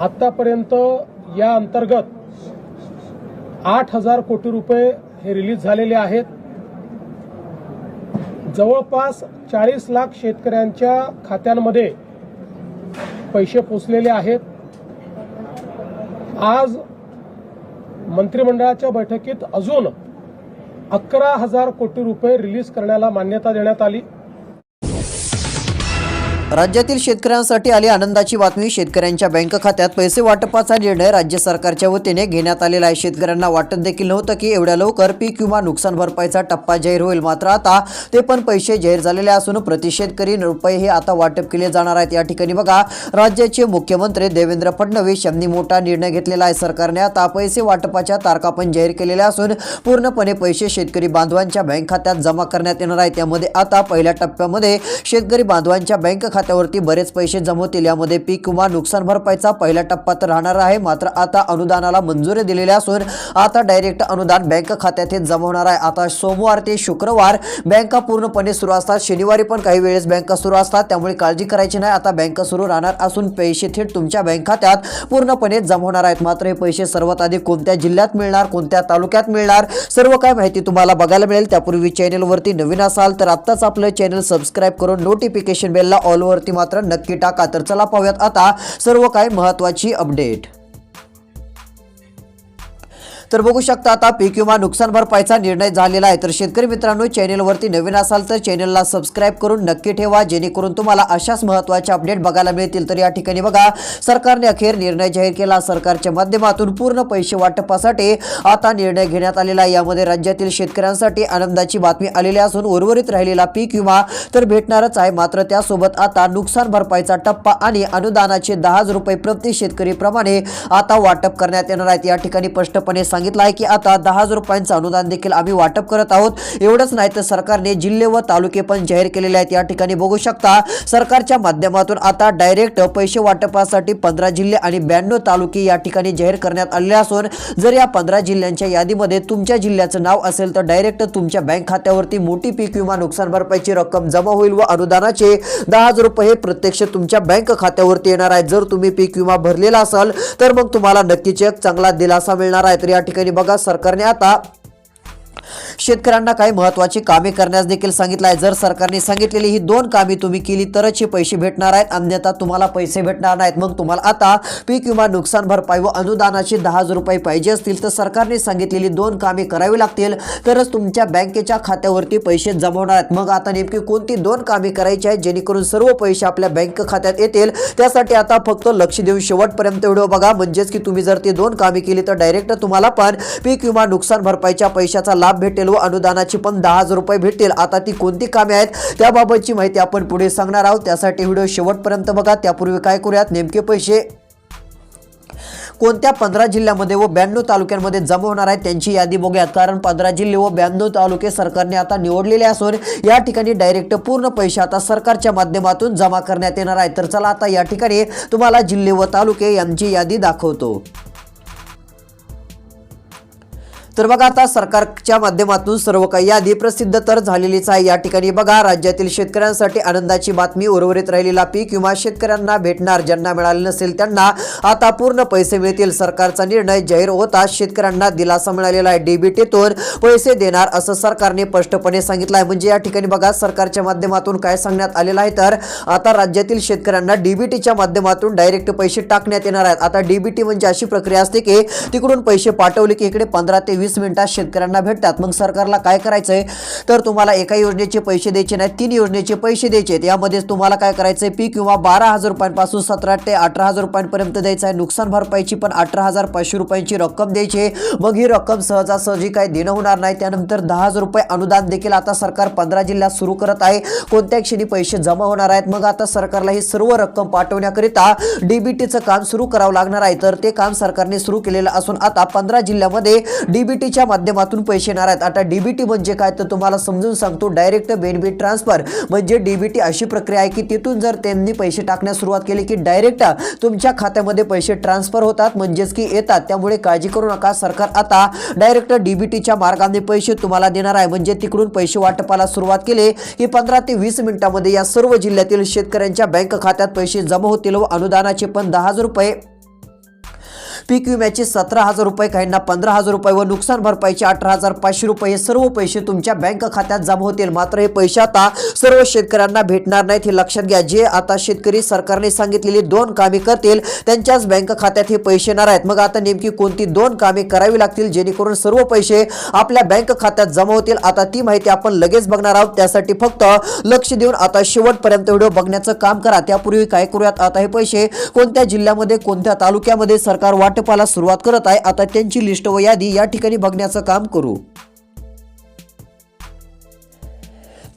आतापर्यंत या अंतर्गत आठ हजार कोटी रुपये हे रिलीज झालेले आहेत. जवळपास चाळीस लाख शेतकऱ्यांच्या खात्यांमध्ये पैसे पोचलेले आहेत. आज मंत्रिमंडळाच्या बैठकीत अजून अकरा हजार कोटी रुपये रिलीज करण्याला मान्यता देण्यात आली. राज्यातील शेतकऱ्यांसाठी आली आनंदाची बातमी शेतकऱ्यांच्या बँक खात्यात पैसे वाटपाचा निर्णय राज्य सरकारच्या वतीने घेण्यात आलेला आहे. शेतकऱ्यांना वाटत देखील नव्हतं की एवढ्या लवकर पीक विमा नुकसान भरपाईचा टप्पा जाहीर होईल. मात्र आता ते पण पैसे जाहीर झालेले असून प्रति शेतकरी रुपये हे आता वाटप केले जाणार आहेत. या ठिकाणी बघा राज्याचे मुख्यमंत्री देवेंद्र फडणवीस यांनी मोठा निर्णय घेतलेला आहे. सरकारने आता पैसे वाटपाच्या तारखा पण जाहीर केलेल्या असून पूर्णपणे पैसे शेतकरी बांधवांच्या बँक खात्यात जमा करण्यात येणार आहे त्यामध्ये आता पहिल्या टप्प्यामध्ये शेतकरी बांधवांच्या बँक खात्यावरती बरेच पैसे जमवतील यामध्ये पीक विमा नुकसान भरपाईचा पहिला टप्पा तर राहणार आहे. मात्र आता अनुदानाला मंजुरी दिलेली असून आता डायरेक्ट अनुदान बँक खात्यात हे जमा होणार आहे. आता सोमवार ते शुक्रवार बँका पूर्णपणे सुरू असतात. शनिवारी पण काही वेळेस बँका सुरू असतात. त्यामुळे काळजी करायची नाही. आता बँका सुरू राहणार असून पैसे थेट तुमच्या बँक खात्यात पूर्णपणे जमा होणार आहेत. मात्र हे पैसे सर्वात आधी कोणत्या जिल्ह्यात मिळणार कोणत्या तालुक्यात मिळणार सर्व काय माहिती तुम्हाला बघायला मिळेल. त्यापूर्वी चॅनलवरती नवीन असाल तर आत्ताच आपलं चॅनल सबस्क्राईब करून नोटिफिकेशन बेलला ऑलवरती मात्र नक्की टाका. तर चला पाहूयात आता सर्व काय महत्त्वाची अपडेट तर बघू शकता आता पीक विमा नुकसान भरपाईचा निर्णय झालेला आहे. तर शेतकरी मित्रांनो चॅनेलवरती नवीन असाल तर चॅनलला सबस्क्राईब करून नक्की ठेवा. जेणेकरून तुम्हाला अशाच महत्त्वाच्या अपडेट बघायला मिळतील. तर या ठिकाणी बघा सरकारने अखेर निर्णय जाहीर केला. सरकारच्या माध्यमातून पूर्ण पैसे वाटपासाठी आता निर्णय घेण्यात आलेला आहे. यामध्ये राज्यातील शेतकऱ्यांसाठी आनंदाची बातमी आलेली असून उर्वरित राहिलेला पीक विमा तर भेटणारच आहे. मात्र त्यासोबत आता नुकसान भरपाईचा टप्पा आणि अनुदानाचे दहा रुपये प्रति शेतकरी प्रमाणे आता वाटप करण्यात येणार आहेत. या ठिकाणी स्पष्टपणे सांग सांगितलं आहे की आता दहा हजार रुपयांचं अनुदान देखील आम्ही वाटप करत आहोत. एवढंच नाही तर सरकारने जिल्हे व तालुके पण जाहीर केलेले आहेत. या ठिकाणी बघू शकता सरकारच्या माध्यमातून आता डायरेक्ट पैसे वाटपासाठी पंधरा जिल्हे आणि ब्याण्णव तालुके या ठिकाणी जाहीर करण्यात आलेले असून जर या पंधरा जिल्ह्यांच्या यादीमध्ये तुमच्या जिल्ह्याचं नाव असेल तर डायरेक्ट तुमच्या बँक खात्यावरती मोठी पीक विमा नुकसान भरपाईची रक्कम जमा होईल व अनुदानाचे दहा हजार रुपये हे प्रत्यक्ष तुमच्या बँक खात्यावरती येणार आहेत. जर तुम्ही पीक विमा भरलेला असाल तर मग तुम्हाला नक्कीच एक चांगला दिलासा मिळणार आहे. तर या ठिकाणी बघा सरकारने आता शेतकऱ्यांना काही महत्वाची कामे करण्यास देखील सांगितलं आहे जर सरकारने सांगितलेली ही दोन कामे तुम्ही केली तरच हे पैसे भेटणार आहेत. अन्यथा तुम्हाला पैसे भेटणार नाहीत. मग तुम्हाला आता पीक विमा नुकसान भरपाई व अनुदानाचे दहा हजार रुपये पाहिजे असतील तर सरकारने सांगितलेली दोन कामे करावी लागतील. तरच तुमच्या बँकेच्या खात्यावरती पैसे जमवणार आहेत. मग आता नेमकी कोणती दोन कामे करायची आहेत जेणेकरून सर्व पैसे आपल्या बँक खात्यात येतील? त्यासाठी आता फक्त लक्ष देऊन शेवटपर्यंत व्हिडिओ बघा. म्हणजेच की तुम्ही जर ती दोन कामे केली तर डायरेक्ट तुम्हाला पण पीक विमा नुकसान भरपाईच्या पैशाचा लाभ भेटेल व अनुदानाची पण दहा हजार रुपये भेटेल. आता ती कोणती कामे आहेत त्याबाबतची माहिती आपण पुढे सांगणार आहोत. त्यासाठी व्हिडिओ शेवटपर्यंत बघा. त्यापूर्वी काय करूयात? नेमके पैसे कोणत्या पंधरा जिल्ह्यामध्ये व ब्याण्णव तालुक्यांमध्ये जमा होणार आहेत त्यांची यादी बघूयात. कारण पंधरा जिल्हे व ब्याण्णव तालुके सरकारने आता निवडलेले असून या ठिकाणी डायरेक्ट पूर्ण पैसे आता सरकारच्या माध्यमातून जमा करण्यात येणार आहेत. तर चला आता या ठिकाणी तुम्हाला जिल्हे व तालुके यांची यादी दाखवतो. तर बघा आता सरकारच्या माध्यमातून सर्व काही यादी प्रसिद्ध तर झालेलीच आहे. या ठिकाणी बघा राज्यातील शेतकऱ्यांसाठी आनंदाची बातमी उर्वरित राहिलेला पीक. किंवा शेतकऱ्यांना भेटणार ज्यांना मिळाले नसेल त्यांना आता पूर्ण पैसे मिळतील. सरकारचा निर्णय जाहीर होताच शेतकऱ्यांना दिलासा मिळालेला आहे. डीबीटीतून पैसे देणार असं सरकारने स्पष्टपणे सांगितलं आहे म्हणजे या ठिकाणी बघा सरकारच्या माध्यमातून काय सांगण्यात आलेलं आहे तर आता राज्यातील शेतकऱ्यांना डीबीटीच्या माध्यमातून डायरेक्ट पैसे टाकण्यात येणार आहेत. आता डीबीटी म्हणजे अशी प्रक्रिया असते की तिकडून पैसे पाठवले की इकडे पंधरा ते वीस मिनिटात शेतकऱ्यांना भेटतात. मग सरकारला काय करायचंय? तर तुम्हाला एका योजनेचे पैसे द्यायचे नाहीत तीन योजनेचे पैसे द्यायचे आहेत. यामध्येच तुम्हाला काय करायचं आहे पीक किंवा बारा हजार रुपयांपासून सतरा ते अठरा हजार रुपयांपर्यंत द्यायचं आहे. नुकसान भरपाईची पण अठरा हजार पाचशे रुपयांची रक्कम द्यायची आहे. मग ही रक्कम सहजासहजी काय देणं होणार नाही. त्यानंतर दहा हजार रुपये अनुदान देखील आता सरकार पंधरा जिल्ह्यात सुरू करत आहे. कोणत्या क्षणी पैसे जमा होणार आहेत. मग आता सरकारला ही सर्व रक्कम पाठवण्याकरिता डीबीटीचं काम सुरू करावं लागणार आहे. तर ते काम सरकारने सुरू केलेलं असून आता पंधरा जिल्ह्यामध्ये डीबीटीच्या माध्यमातून पैसे येणार आहेत. आता डीबीटी म्हणजे काय? तर तुम्हाला समजून सांगतो डायरेक्ट बेनिफिट ट्रान्सफर म्हणजे डीबीटी अशी प्रक्रिया आहे की तिथून जर त्यांनी पैसे टाकण्यास सुरुवात केली की डायरेक्ट तुमच्या खात्यामध्ये पैसे ट्रान्सफर होतात म्हणजेच की येतात. त्यामुळे काळजी करू नका. सरकार आता डायरेक्ट डीबीटीच्या मार्गाने पैसे तुम्हाला देणार आहे. म्हणजे तिकडून पैसे वाटपाला सुरुवात केली की पंधरा ते वीस मिनिटांमध्ये या सर्व जिल्ह्यातील शेतकऱ्यांच्या बँक खात्यात पैसे जमा होतील व अनुदानाचे पण दहा हजार रुपये पीक विम्याचे सतरा हजार रुपये काहींना पंधरा हजार रुपये व नुकसान भरपाईचे अठरा हजार पाचशे रुपये हे सर्व पैसे तुमच्या बँक खात्यात जमा होतील. मात्र हे पैसे आता सर्व शेतकऱ्यांना भेटणार नाहीत हे लक्षात घ्या. जे आता शेतकरी सरकारने सांगितलेली दोन कामे करतील त्यांच्याच बँक खात्यात हे पैसे येणार आहेत. मग आता नेमकी कोणती दोन कामे करावी लागतील? जेणेकरून सर्व पैसे आपल्या बँक खात्यात जमा होतील. आता ती माहिती आपण लगेच बघणार आहोत. त्यासाठी फक्त लक्ष देऊन आता शेवटपर्यंत व्हिडिओ बघण्याचं काम करा. त्यापूर्वी काय करूयात? आता हे पैसे कोणत्या जिल्ह्यामध्ये कोणत्या तालुक्यामध्ये सरकार वाटपाला सुरुवात करत आहे. आता त्यांची लिस्ट व यादी या ठिकाणी बघण्याचं काम करू.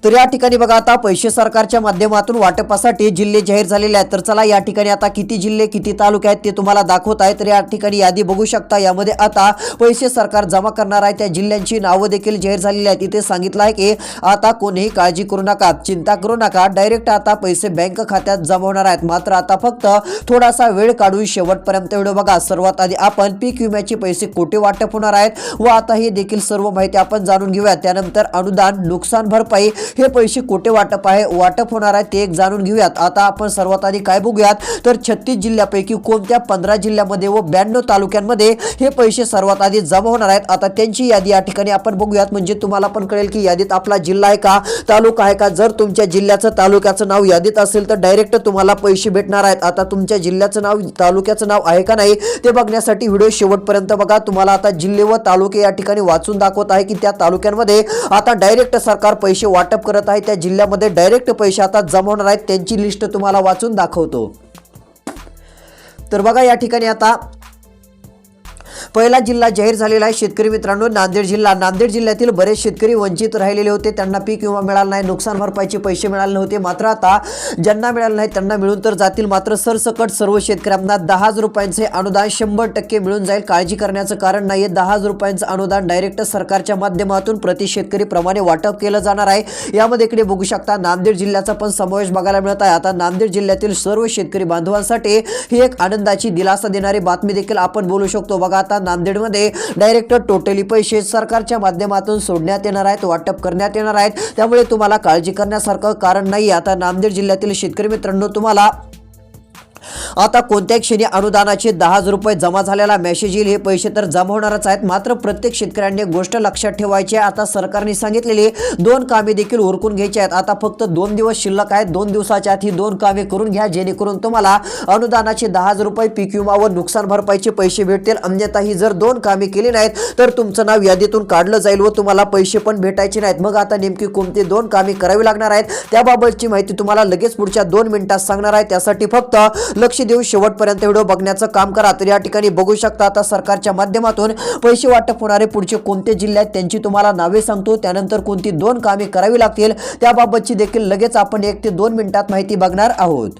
तर या ठिकाणी बघा आता पैसे सरकारच्या माध्यमातून वाटपासाठी जिल्हे जाहीर झालेले आहेत. तर चला या ठिकाणी आता किती जिल्हे किती तालुके आहेत ते तुम्हाला दाखवत आहे. तर या ठिकाणी यादी बघू शकता. यामध्ये आता पैसे सरकार जमा करणार आहे. त्या जिल्ह्यांची नावं देखील जाहीर झालेली आहेत. इथे सांगितलं आहे की आता कोणीही काळजी करू नका चिंता करू नका. डायरेक्ट आता पैसे बँक खात्यात जमा होणार आहेत. मात्र आता फक्त थोडासा वेळ काढून शेवटपर्यंत व्हिडिओ बघा. सर्वात आधी आपण पीक विम्याचे पैसे कोठे वाटप होणार आहेत? व आता हे देखील सर्व माहिती आपण जाणून घेऊया. त्यानंतर अनुदान नुकसान भरपाई हे पैसे कुठे वाटप आहे वाटप होणार आहे ते एक जाणून घेऊयात. आता आपण सर्वात आधी काय बघूयात? तर छत्तीस जिल्ह्यापैकी कोणत्या पंधरा जिल्ह्यामध्ये व ब्याण्णव तालुक्यांमध्ये हे पैसे सर्वात आधी जमा होणार आहेत? आता त्यांची यादी या ठिकाणी आपण बघूयात. म्हणजे तुम्हाला पण कळेल की यादीत आपला जिल्हा आहे का तालुका आहे का? जर तुमच्या जिल्ह्याचं तालुक्याचं नाव यादीत असेल तर डायरेक्ट तुम्हाला पैसे भेटणार आहेत. आता तुमच्या जिल्ह्याचं नाव तालुक्याचं नाव आहे का नाही ते बघण्यासाठी व्हिडिओ शेवटपर्यंत बघा. तुम्हाला आता जिल्हे व तालुके या ठिकाणी वाचून दाखवत आहे की त्या तालुक्यांमध्ये आता डायरेक्ट सरकार पैसे वाटप करत आहे त्या जिल्ह्यामध्ये डायरेक्ट पैसे आता जमवणार आहेत त्यांची लिस्ट तुम्हाला वाचून दाखवतो. तर बघा या ठिकाणी आता पहिला जिल्हा जाहीर झालेला आहे. शेतकरी मित्रांनो नांदेड जिल्हा. नांदेड जिल्ह्यातील बरेच शेतकरी वंचित राहिलेले होते. त्यांना पीक विमा मिळाला नाही नुकसान भरपाईचे पैसे मिळाले नव्हते. मात्र आता ज्यांना मिळाले नाही त्यांना मिळून तर जातील. मात्र सरसकट सर्व शेतकऱ्यांना दहा हजार रुपयांचे अनुदान शंभर टक्के मिळून जाईल. काळजी करण्याचं कारण नाही दहा हजार रुपयांचं अनुदान डायरेक्ट सरकारच्या माध्यमातून प्रति शेतकरी प्रमाणे वाटप केलं जाणार आहे. यामध्ये इकडे बघू शकता नांदेड जिल्ह्याचा पण समावेश बघायला मिळत आहे. आता नांदेड जिल्ह्यातील सर्व शेतकरी बांधवांसाठी ही एक आनंदाची दिलासा देणारी बातमी देखील आपण बोलू शकतो. बघा आता नांदेडमध्ये डायरेक्ट टोटली पैसे सरकारच्या माध्यमातून सोडण्यात येणार आहेत वाटप करण्यात येणार आहेत. त्यामुळे तुम्हाला काळजी करण्यासारखं कारण नाही. आता नांदेड जिल्ह्यातील शेतकरी मित्रांनो तुम्हाला आता कोणत्याही क्षणी अनुदानाचे दहा हजार रुपये जमा झालेला मेसेज येईल हे पैसे तर जमा होणारच आहेत. मात्र प्रत्येक शेतकऱ्यांनी गोष्ट लक्षात ठेवायची आहे. आता सरकारने सांगितलेली दोन कामे देखील उरकून घ्यायची आहेत. आता फक्त दोन दिवस शिल्लक आहेत. दोन दिवसाच्या आत ही दोन कामे करून घ्या. जेणेकरून तुम्हाला अनुदानाचे दहा हजार रुपये पीक विमा व नुकसान भरपाईचे पैसे भेटतील. अन्यथा ही जर दोन कामे केली नाहीत तर तुमचं नाव यादीतून काढलं जाईल व तुम्हाला पैसे पण भेटायचे नाहीत. मग आता नेमकी कोणती दोन कामे करावी लागणार आहेत? त्याबाबतची माहिती तुम्हाला लगेच पुढच्या दोन मिनिटात सांगणार आहे. त्यासाठी फक्त लक्ष देऊन शेवटपर्यंत व्हिडिओ बघण्याचं काम करा. तर या ठिकाणी बघू शकता आता सरकारच्या माध्यमातून पैसे वाटप होणारे पुढचे कोणते जिल्हे आहेत त्यांची तुम्हाला नावे सांगतो. त्यानंतर कोणती दोन कामे करावी लागतील त्याबाबतची देखील लगेच आपण एक ते दोन मिनिटात माहिती बघणार आहोत.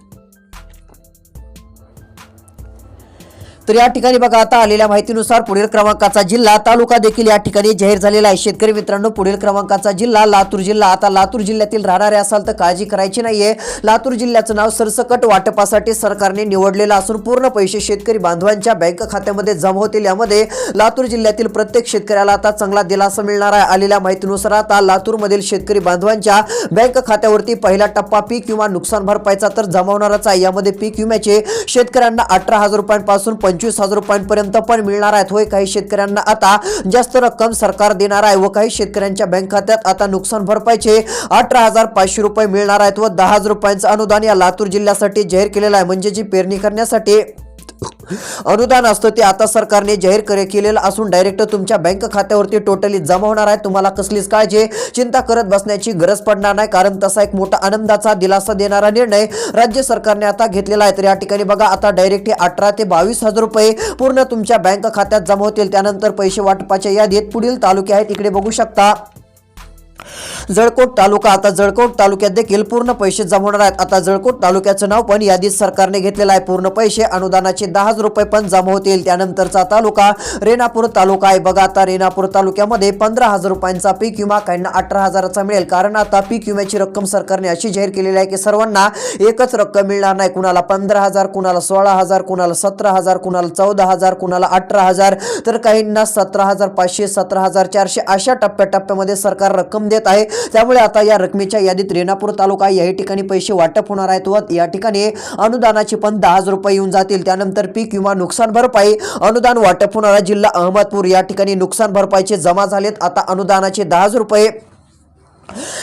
तर या ठिकाणी बघा आता आलेल्या माहितीनुसार पुढील क्रमांकाचा जिल्हा तालुका देखील या ठिकाणी जाहीर झालेला आहे. शेतकरी मित्रांनो पुढील क्रमांकाचा जिल्हा लातूर जिल्हा. आता लातूर जिल्ह्यातील राहणारे असाल तर काळजी करायची नाहीये. लातूर जिल्ह्याचं नाव सरसकट वाटपासाठी सरकारने निवडलेलं असून पूर्ण पैसे शेतकरी बांधवांच्या बँक खात्यामध्ये जमा होतील. यामध्ये लातूर जिल्ह्यातील प्रत्येक शेतकऱ्याला आता चांगला दिलासा मिळणार आहे. आलेल्या माहितीनुसार आता लातूरमधील शेतकरी बांधवांच्या बँक खात्यावरती पहिला टप्पा पीक विमा नुकसान भरपाईचा तर जमा होणारच आहे. यामध्ये पीक विम्याचे शेतकऱ्यांना अठरा हजार रुपयांपासून पंचवीस हजार रुपयांपर्यंत पण मिळणार आहेत. होय काही शेतकऱ्यांना आता जास्त रक्कम सरकार देणार आहे व काही शेतकऱ्यांच्या बँक खात्यात आता नुकसान भरपाईचे अठरा हजार पाचशे रुपये मिळणार आहेत व दहा हजार रुपयांचं अनुदान या लातूर जिल्ह्यासाठी जाहीर केलेलं आहे. म्हणजे जी पेरणी करण्यासाठी अनुदान असतं ते आता सरकारने जाहीर करे केलेलं असून डायरेक्ट तुमच्या बँक खात्यावरती टोटली जमा होणार आहे. तुम्हाला कसलीच काळजी चिंता करत बसण्याची गरज पडणार नाही कारण तसा एक मोठा आनंदाचा दिलासा देणारा निर्णय राज्य सरकारने आता घेतलेला आहे. तर या ठिकाणी बघा आता डायरेक्ट हे अठरा ते बावीस हजार रुपये पूर्ण तुमच्या बँक खात्यात जमा होतील. त्यानंतर पैसे वाटपाच्या यादीत पुढील तालुके आहेत. इकडे बघू शकता. जळकोट तालुका आता जळकोट तालुक्यात देखील पूर्ण पैसे जमा होणार आहेत. आता जळकोट तालुक्याचं नाव पण यादीत सरकारने घेतलेलं आहे. पूर्ण पैसे अनुदानाचे दहा हजार रुपये पण जमा होतील. त्यानंतरचा तालुका रेणापूर तालुका आहे. बघा आता रेणापूर तालुक्यामध्ये पंधरा हजार रुपयांचा पीक विमा काहींना अठरा हजाराचा मिळेल. कारण आता पीक विम्याची रक्कम सरकारने अशी जाहीर केलेली आहे की सर्वांना एकच रक्कम मिळणार नाही. कुणाला पंधरा हजार कुणाला सोळा हजार कुणाला सतरा हजार कुणाला चौदा हजार कुणाला अठरा हजार तर काहींना सतरा हजार पाचशे सतरा हजार चारशे अशा टप्प्याटप्प्यामध्ये सरकार रक्कम देत येत आहे. त्यामुळे आता या रकमेच्या यादीत रेणापूर तालुका या ठिकाणी पैसे वाटप होणार आहेत व या ठिकाणी अनुदानाचे पण दहा हजार रुपये येऊन जातील. त्यानंतर पीक विमा नुकसान भरपाई अनुदान वाटप होणारा जिल्हा अहमदपूर या ठिकाणी नुकसान भरपाईचे जमा झालेत. आता अनुदानाचे दहा हजार रुपये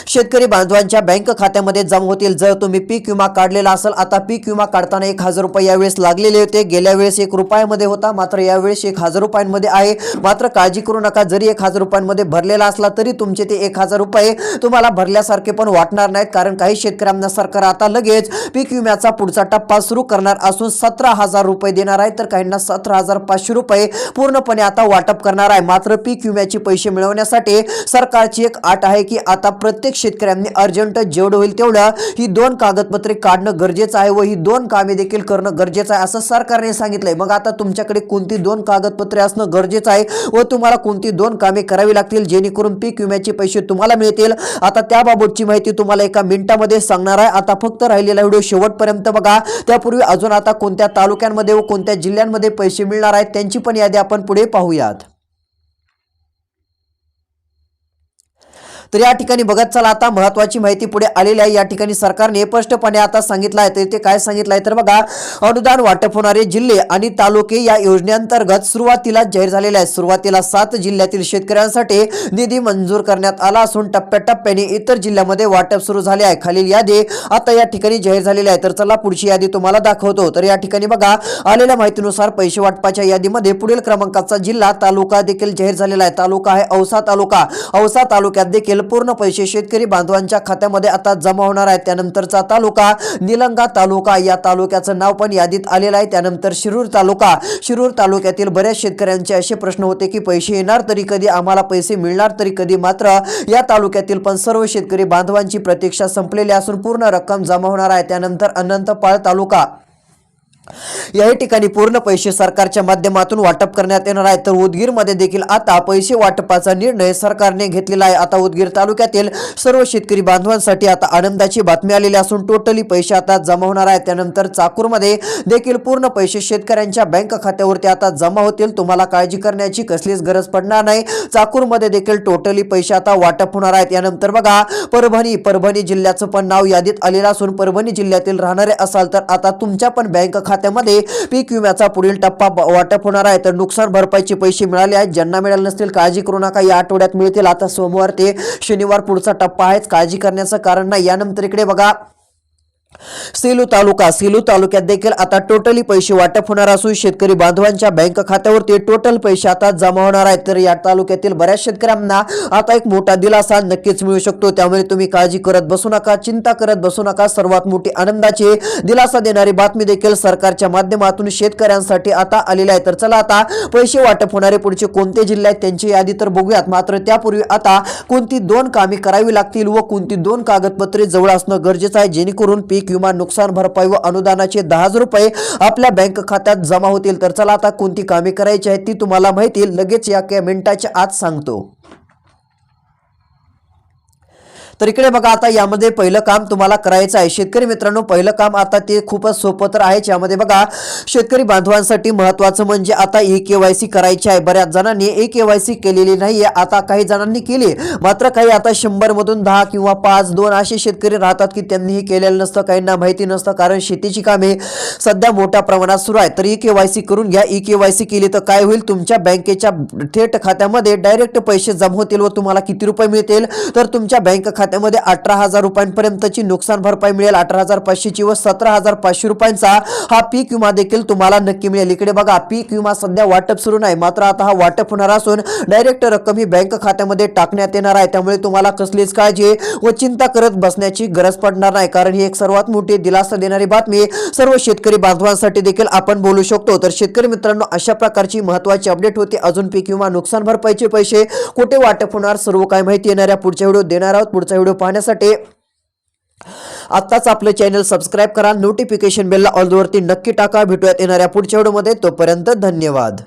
शेतकरी बांधवांच्या बँक खात्यामध्ये जमा होतील. जर तुम्ही पीक विमा काढलेला असेल आता पीक विमा काढताना एक हजार रुपये यावेळेस लागलेले होते. गेल्या वेळेस एक रुपयामध्ये होता मात्र यावेळेस एक हजार रुपयांमध्ये आहे. मात्र काळजी करू नका जरी एक हजार रुपयांमध्ये भरलेला असला तरी तुमचे ते एक हजार रुपये तुम्हाला भरल्यासारखे पण वाटणार नाहीत. कारण काही शेतकऱ्यांना सरकार आता लगेच पीक विम्याचा पुढचा टप्पा सुरू करणार असून सतरा हजार रुपये देणार आहे. तर काहींना सतरा हजार पाचशे रुपये पूर्णपणे आता वाटप करणार आहे. मात्र पीक विम्याचे पैसे मिळवण्यासाठी सरकारची एक आट आहे की आता प्रत्येक शेतकऱ्यांनी अर्जंट जेवढं होईल तेवढं ही दोन कागदपत्रे काढणं गरजेचं आहे व ही दोन कामे देखील करणं गरजेचं आहे असं सरकारने सांगितलंय. मग आता तुमच्याकडे कोणती दोन कागदपत्रे असणं गरजेचं आहे व तुम्हाला कोणती दोन कामे करावी लागतील जेणेकरून पीक विम्याचे पैसे तुम्हाला मिळतील? आता त्याबाबतची माहिती तुम्हाला एका मिनिटामध्ये सांगणार आहे. आता फक्त राहिलेला व्हिडिओ शेवटपर्यंत बघा. त्यापूर्वी अजून आता कोणत्या तालुक्यांमध्ये व कोणत्या जिल्ह्यांमध्ये पैसे मिळणार आहेत त्यांची पण यादी आपण पुढे पाहूयात. तर या ठिकाणी बघत चला आता महत्वाची माहिती पुढे आलेली आहे. या ठिकाणी सरकारने स्पष्टपणे आता सांगितलं आहे. तर ते काय सांगितलं आहे? तर बघा अनुदान वाटप होणारे जिल्हे आणि तालुके या योजनेअंतर्गत सुरुवातीला जाहीर झालेले आहेत. सुरुवातीला सात जिल्ह्यातील शेतकऱ्यांसाठी निधी मंजूर करण्यात आला असून टप्प्याटप्प्याने इतर जिल्ह्यामध्ये वाटप सुरू झाले आहे. खालील यादी आता या ठिकाणी जाहीर झालेली आहे तर चला पुढची यादी तुम्हाला दाखवतो. तर या ठिकाणी बघा आलेल्या माहितीनुसार पैसे वाटपाच्या यादीमध्ये पुढील क्रमांकाचा जिल्हा तालुका देखील जाहीर झालेला आहे. तालुका आहे औसा तालुका. औसा तालुक्यात देखील पूर्ण पैसे शेतकरी बांधवांच्या खात्यामध्ये आता जमा होणार आहेत. त्यानंतरचा तालुका निलंगा तालुका या तालुक्याचं नाव पण यादीत आलेलं आहे. त्यानंतर शिरूर तालुका. शिरूर तालुक्यातील बऱ्याच शेतकऱ्यांचे असे प्रश्न होते की पैसे येणार तरी कधी आम्हाला पैसे मिळणार तरी कधी? मात्र या तालुक्यातील पण सर्व शेतकरी बांधवांची प्रतीक्षा संपलेली असून पूर्ण रक्कम जमा होणार आहे. त्यानंतर अनंतपाळ तालुका. याही ठिकाणी पूर्ण पैसे सरकारच्या माध्यमातून वाटप करण्यात येणार आहे. तर उदगीरमध्ये देखील आता पैसे वाटपाचा निर्णय सरकारने घेतलेला आहे. आता उदगीर तालुक्यातील सर्व शेतकरी बांधवांसाठी आता आनंदाची बातमी आलेली असून टोटली पैसे आता जमा होणार आहेत. त्यानंतर चाकूरमध्ये देखील पूर्ण पैसे शेतकऱ्यांच्या बँक खात्यावरती आता जमा होतील. तुम्हाला काळजी करण्याची कसलीच गरज पडणार नाही. चाकूरमध्ये देखील टोटली पैसे आता वाटप होणार आहेत. यानंतर बघा परभणी परभणी जिल्ह्याचं पण नाव यादीत आलेलं असून परभणी जिल्ह्यातील राहणारे असाल तर आता तुमच्या पण बँक खात्या खात्यामध्ये पीक विम्याचा पुढील टप्पा वाटप होणार आहे. तर नुकसान भरपाईचे पैसे मिळाले आहेत. ज्यांना मिळाले नसतील काळजी करू नका. या आठवड्यात मिळतील. आता सोमवार ते शनिवार पुढचा टप्पा आहेच काळजी करण्याचं कारण नाही. यानंतर इकडे बघा. सेलू तालुका सेलू तालुक्यात देखील आता टोटली पैसे वाटप होणार असून शेतकरी बांधवांच्या बँक खात्यावरती टोटल पैसे आता जमा होणार आहेत. तर या तालुक्यातील बऱ्याच शेतकऱ्यांना आता एक मोठा दिलासा नक्कीच मिळू शकतो. त्यामुळे तुम्ही काळजी करत बसू नका चिंता करत बसू नका. सर्वात मोठी आनंदाची दिलासा देणारी बातमी देखील सरकारच्या माध्यमातून शेतकऱ्यांसाठी आता आलेली आहे. तर चला आता पैसे वाटप होणारे पुढचे कोणते जिल्हे आहेत त्यांची यादी तर बघूयात. मात्र त्यापूर्वी आता कोणती दोन कामे करावी लागतील व कोणती दोन कागदपत्रे जवळ असणं गरजेचं आहे. जेणेकरून पीक विमा नुकसान भरपाई व अनुदानाचे दहा हजार रुपये आपल्या बँक खात्यात जमा होतील. तर चला आता कोणती कामे करायची आहेत ती तुम्हाला माहिती लगेच या मिनिटाच्या आत सांगतो. तर इकडे बघा आता यामध्ये पहिलं काम तुम्हाला करायचं आहे. शेतकरी मित्रांनो पहिलं काम आता ते खूपच सोपं तर आहेच. यामध्ये बघा शेतकरी बांधवांसाठी महत्वाचं म्हणजे आता ई के वाय सी करायची आहे. बऱ्याच जणांनी ई के वाय सी केलेली नाहीये. आता काही जणांनी केली. मात्र काही आता शंभर मधून दहा किंवा पाच दोन असे शेतकरी राहतात की त्यांनी हे केलेलं नसतं काहींना माहिती नसतं. कारण शेतीची कामे सध्या मोठ्या प्रमाणात सुरू आहे तर ई के वाय सी करून घ्या. ई के वाय सी केली तर काय होईल? तुमच्या बँकेच्या थेट खात्यामध्ये डायरेक्ट पैसे जमा होतील व तुम्हाला किती रुपये मिळतील? तर तुमच्या बँक खात्यामध्ये अठरा हजार रुपयांपर्यंतची नुकसान भरपाई मिळेल. अठरा हजार पाचशेची व सतरा हजार पाचशे रुपयांचा हा पीक विमा देखील तुम्हाला नक्की मिळेल. इकडे बघा पीक विमा सध्या वाटप सुरू नाही. मात्र आता हा वाटप होणार असून डायरेक्ट रक्कम ही बँक खात्यामध्ये टाकण्यात येणार आहे. त्यामुळे तुम्हाला कसलीच काळजी व चिंता करत बसण्याची गरज पडणार नाही. कारण ही एक सर्वात मोठी दिलासा देणारी बातमी सर्व शेतकरी बांधवांसाठी देखील आपण बोलू शकतो. तर शेतकरी मित्रांनो अशा प्रकारची महत्वाची अपडेट होती. अजून पीक विमा नुकसान भरपाईचे पैसे कुठे वाटप होणार सर्व काय माहिती येणाऱ्या पुढच्या व्हिडिओ देणार आहोत. पुढचा व्हिडिओ पाहण्यासाठी आत्ताच आपलं चॅनल सबस्क्राईब करा. नोटिफिकेशन बेलला ऑलवरती नक्की टाका. भेटूयात येणाऱ्या पुढच्या व्हिडिओमध्ये तोपर्यंत धन्यवाद.